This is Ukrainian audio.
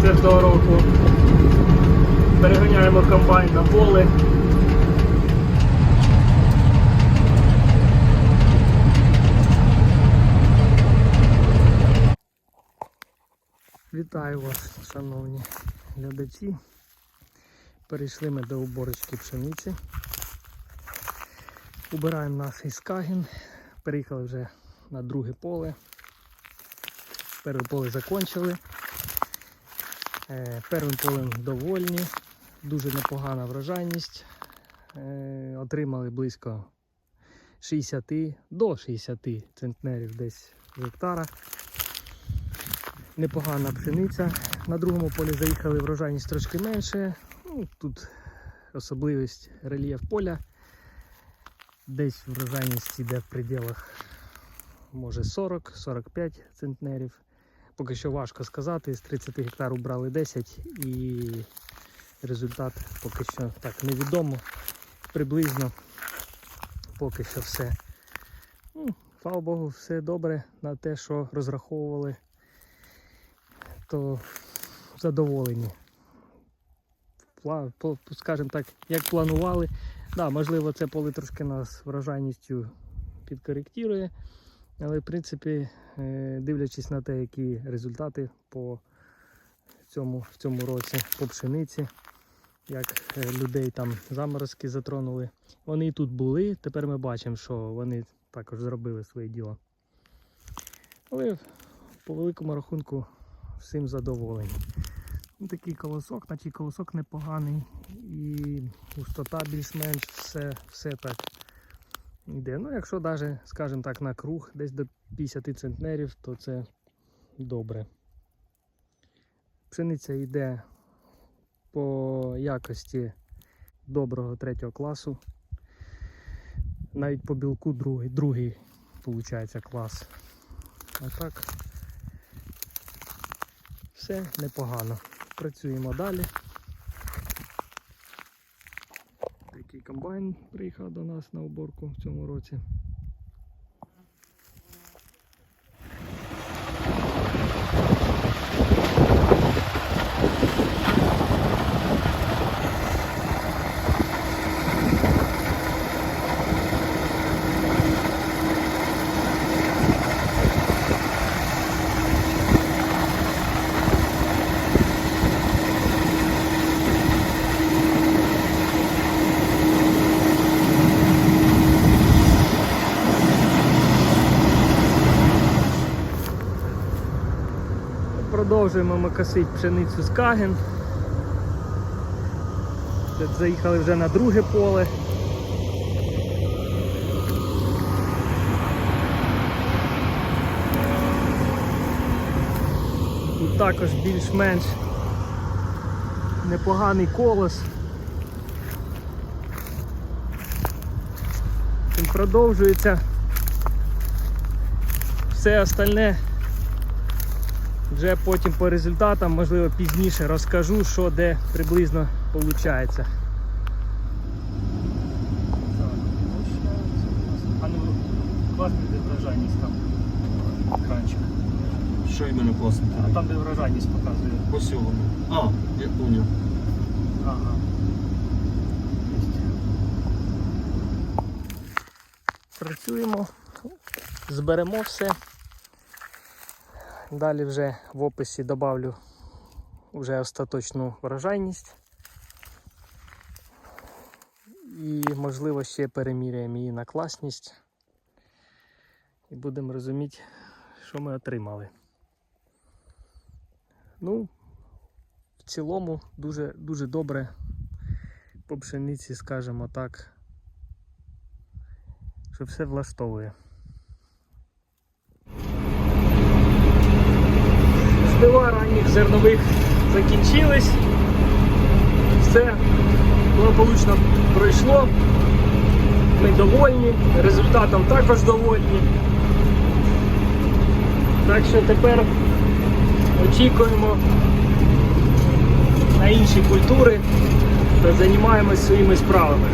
24 го року. Переганяємо комбайн на поле. Вітаю вас, шановні глядачі. Перейшли ми до уборочки пшениці. Убираємо наш іскагін. Переїхали вже на друге поле. Перше поле закончили. Е, Первим полем довольні. Дуже непогана врожайність. Е, Отримали близько 60 до 60 центнерів десь з гектара. Непогана пшениця. На другому полі заїхали врожайність трошки менше. Ну, тут особливість рельєф поля. Десь врожайність йде в пределах може 40-45 центнерів. Поки що важко сказати. З 30 гектар убрали 10 і результат поки що так невідомо. Приблизно поки що все. Ну, слава Богу, все добре на те, що розраховували, то задоволені. Скажімо так, як планували. Да, можливо, це поле трошки нас врожайністю підкоректує. Але в принципі, е, дивлячись на те, які результати по цьому, в цьому році по пшениці, як е, людей там заморозки затронули, вони і тут були. Тепер ми бачимо, що вони також зробили своє діло. Але по великому рахунку всім задоволені. Ну, такий колосок, наче колосок непоганий і густота більш-менш все, все так йде. Ну, якщо навіть, скажімо так, на круг десь до 50 центнерів, то це добре. Пшениця йде по якості доброго третього класу. Навіть по білку другий, другий виходить клас. А так все непогано. Працюємо далі. Такий комбайн приїхав до нас на уборку в цьому році. Продовжуємо ми косити пшеницю з каген. Тут заїхали вже на друге поле. Тут також більш-менш непоганий колос. Продовжується. Все остальне вже потім по результатам, можливо, пізніше розкажу, що де приблизно виходить. А ну, класний де вражайність там екранчик. Що іменно класно? А там де вражайність показує. По сьомому. А, я понял. Ага. Працюємо, зберемо все. Далі вже в описі додавлю вже остаточну врожайність. І можливо ще переміряємо її на класність. І будемо розуміти, що ми отримали. Ну, в цілому дуже, дуже добре по пшениці, скажімо так, що все влаштовує. Зернових закінчились. Все благополучно пройшло. Ми довольні, результатом також довольні. Так що тепер очікуємо на інші культури та займаємось своїми справами.